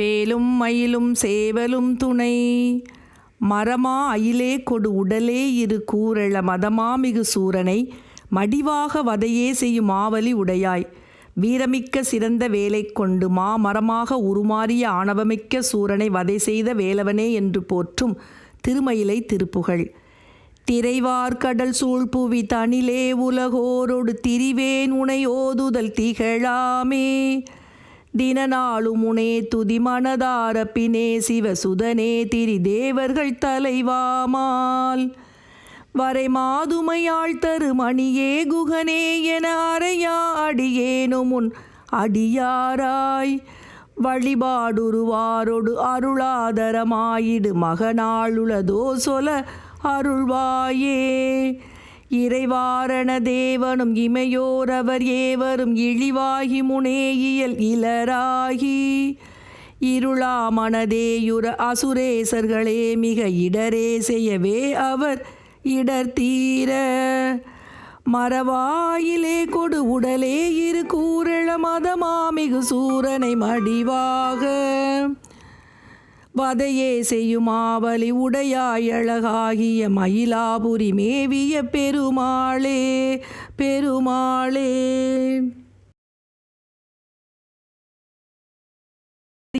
வேலும் மயிலும் சேவலும் துணை. மரமா அயிலே கொடு உடலே இரு கூரள மதமாமிகு சூரனை. மடிவாக வதையே செய்யும் ஆவலி உடையாய். வீரமிக்க சிறந்த வேலை கொண்டு மா மரமாக உருமாறிய ஆணவமிக்க சூரனை வதை செய்த வேலவனே என்று போற்றும் திருமயிலை திருப்புகழ். திரைவார்கடல் சூழ்புவி தனிலே உலகோரொடு திரிவேன் உனை ஓதுதல் திகழாமே. தினநாளுமுனே துதி மனதாரப்பினே பினே சிவசுதனே திரி தேவர்கள் தலைவாமால். வரை மாதுமையாள் தரு மணியே குகனே என அறையா அடியேனுமுன் அடியாராய். வழிபாடுருவாரொடு அருளாதரமாயிடு மகனாளுளதோ சொல அருள்வாயே. இறைவாரண தேவனும் இமையோரவர் ஏவரும் இழிவாகி முனேயியல் இலராகி. இருளாமனதேயுர அசுரேசர்களே மிக இடரே செய்யவே அவர் இடர் தீர. மரவாயிலே கொடு உடலே இரு கூரள மதமாமிகு சூரனை மடிவாக. வதையே செய்யுமாவலி உடையாய் அழகாகிய மயிலாபுரி மேவிய பெருமாளே பெருமாளே.